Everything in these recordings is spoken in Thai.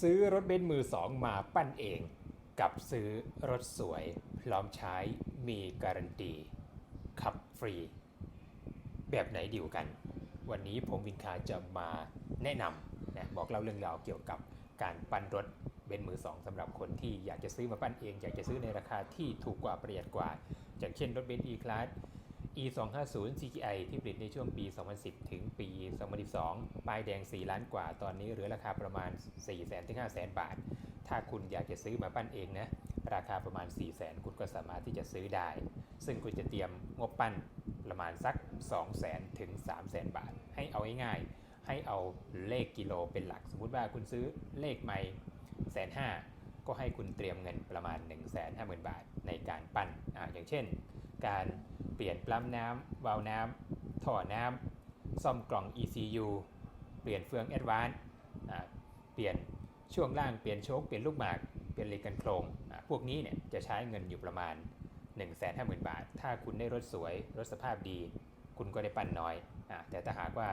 ซื้อรถเบนซ์มือสองมาปั้นเอง กับซื้อรถสวย พร้อมใช้มีการันตีขับฟรี แบบไหนดีกว่ากัน วันนี้ผมวินคาจะมาแนะนำนะบอกเล่าเรื่องราวเกี่ยวกับการปั้นรถเบนซ์มือสองสำหรับคนที่อยากจะซื้อมาปั้นเอง อยากจะซื้อในราคาที่ถูกกว่าประหยัดกว่า อย่างเช่นรถเบนซ์ E-Class E 2 5 0 CGI ที่ผลิตในช่วงปี 2010 ถึงปี 2012 ป้ายแดง 4 ล้านกว่า ตอนนี้เหลือราคาประมาณ4 0 0 0 0ถึง5 0 0 0 0 บาท ถ้าคุณอยากจะซื้อมาปั้นเองนะ ราคาประมาณ 4 0 0 0 0 0 คุณก็สามารถที่จะซื้อได้ ซึ่งคุณจะเตรียมงบปั้นประมาณสัก 2 0 0 0 0 0 ถึง 3 0 0 0 0 0 บาท ให้เอาง่ายๆ ให้เอาเลขกิโลเป็นหลัก สมมุติว่าคุณซื้อเลขไม่แสนห้าก็ให้คุณเตรียมเงินประมาณ 1 5 0 0 0 0 บาทในการปั้นออย่างเช่น การ เปลี่ยนปลั๊มน้ำวาล์วน้ำท่อน้ำซ่อมกล่อง ECU เปลี่ยนเฟือง Advance อ่าเปลี่ยนช่วงล่างเปลี่ยนโชคเปลี่ยนลูกหมากเปลี่ยนเหล็กกันโครงพวกนี้เนี่ยจะใช้เงินอยู่ประมาณ 1 5 0 0 0 0 บาท ถ้าคุณได้รถสวยรถสภาพดี คุณก็ได้ปั้นน้อยอแต่ถ้าหากว่า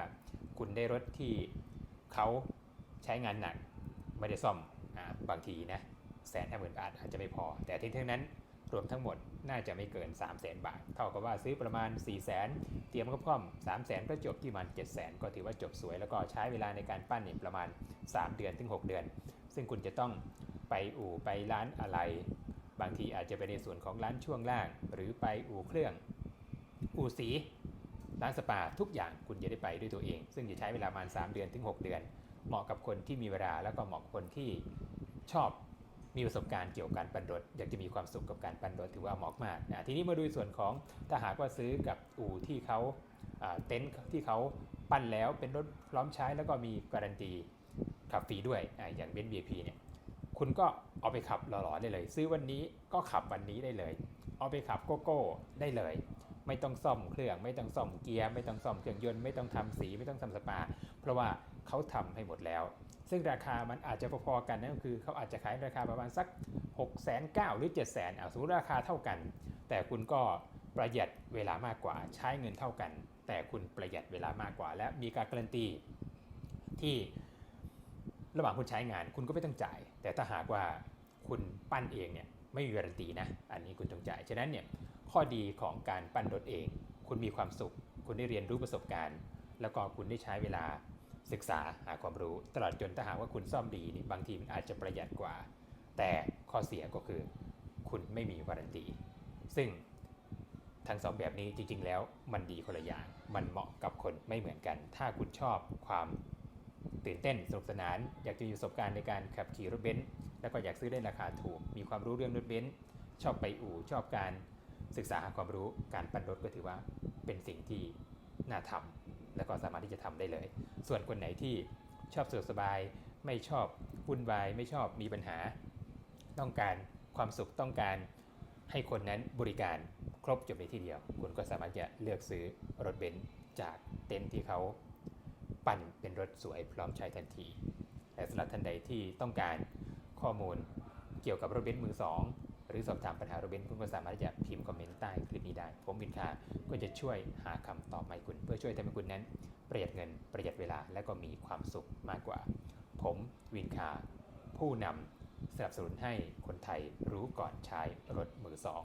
คุณได้รถที่เขาใช้งานหนักไม่ได้ซ่อมอบางทีนะแสนห้าหมื่นบาทอาจจะไม่พอ แต่ที่ทั้งนั้น รวมทั้งหมดน่าจะไม่เกิน 3 0 0 0 0 0บาท เท่ากับว่าซื้อประมาณ 4 0 0 0 0 0เตรียมครอบๆ3 0 0 0 0 0ก็จบที่มัน7 0 0 0 0 0ก็ถือว่าจบสวย แล้วก็ใช้เวลาในการปั้นเนี่ยประมาณ 3 เดือนถึง 6 เดือน ซึ่งคุณจะต้องไปอู่ไปร้านอะไร บางทีอาจจะไปในส่วนของร้านช่วงล่าง หรือไปอู่เครื่อง อู่สีร้านสปาทุกอย่างคุณจะได้ไปด้วยตัวเอง ซึ่งจะใช้เวลาประมาณ 3 เดือนถึง 6 เดือน เหมาะกับคนที่มีเวลาแล้วก็เหมาะกับคนที่ชอบ มีประสบการณ์เกี่ยวกับการปั้นรถ อยากจะมีความสุขกับการปั้นรถถือว่าเหมาะมากนะทีนี้มาดูส่วนของถ้าหากว่าซื้อกับอู่ที่เขาเต็นท์ที่เขาปั้นแล้วเป็นรถพร้อมใช้แล้วก็มีการันตีขับฟรีด้วยออย่างเบนซ์ VIP เนี่ยคุณก็เอาไปขับหล่อๆได้เลย ซื้อวันนี้ก็ขับวันนี้ได้เลย เอาไปขับโกโก้ได้เลย ไม่ต้องซ่อมเครื่อง ไม่ต้องซ่อมเกียร์ไม่ต้องซ่อมเครื่องยนต์ไม่ต้องทำสีไม่ต้องทำสปา เพราะว่าเขาทำให้หมดแล้ว ซึ่งราคามันอาจจะพอๆกันนั่นก็คือเขาอาจจะขายราคาประมาณสัก 6 9 0 0 0หรือ 7 0 0 0 0 0เอาสมมติราคาเท่ากัน แต่คุณก็ประหยัดเวลามากกว่าใช้เงินเท่ากัน แต่คุณประหยัดเวลามากกว่า และมีการการันตีที่ระหว่างคุณใช้งานคุณก็ไม่ต้องจ่าย แต่ถ้าหากว่าคุณปั้นเองเนี่ยไม่มีการันตีนะ อันนี้คุณต้องจ่าย ฉะนั้นเนี่ย ข้อดีของการปั้นรถเอง คุณมีความสุข คุณได้เรียนรู้ประสบการณ์ แล้วก็คุณได้ใช้เวลาศึกษาหาความรู้ ตลอดจนถ้าหากว่าคุณซ่อมดีนี่บางทีมันอาจจะประหยัดกว่า แต่ข้อเสียก็คือ คุณไม่มีวารันตี ซึ่งทั้งสองแบบนี้จริงๆแล้วมันดีคนละอย่าง มันเหมาะกับคนไม่เหมือนกัน ถ้าคุณชอบความตื่นเต้นสนุกสนาน อยากจะมีประสบการณ์ในการขับขี่รถเบนซ์แล้วก็อยากซื้อได้ราคาถูก มีความรู้เรื่องรถเบนซ์ชอบไปอู่ชอบการ ศึกษาหาความรู้การปั้นรถก็ถือว่าเป็นสิ่งที่น่าทำแล้วก็สามารถที่จะทำได้เลย ส่วนคนไหนที่ชอบสะดวกสบาย ไม่ชอบวุ่นวายไม่ชอบมีปัญหา ต้องการความสุขต้องการให้คนนั้นบริการครบจบในที่เดียว คุณก็สามารถจะเลือกซื้อรถเบนซ์จากเต็นท์ที่เขาปั่นเป็นรถสวยพร้อมใช้ทันที และสำหรับท่านใดที่ต้องการข้อมูลเกี่ยวกับรถเบนซ์มือสอง รือสอบถามปัญหารถเบนคุณก็สามารถที่จะพิมพ์คอมเมนต์ใต้คลิปนี้ได้ ผมวินคาก็จะช่วยหาคำตอบมาให้คุณ เพื่อช่วยทำให้คุณนั้น ประหยัดเงินประหยัดเวลาและก็มีความสุขมากกว่า ผมวินคาผู้นำสนับสนุนให้คนไทยรู้ก่อนใช้รถมือสอง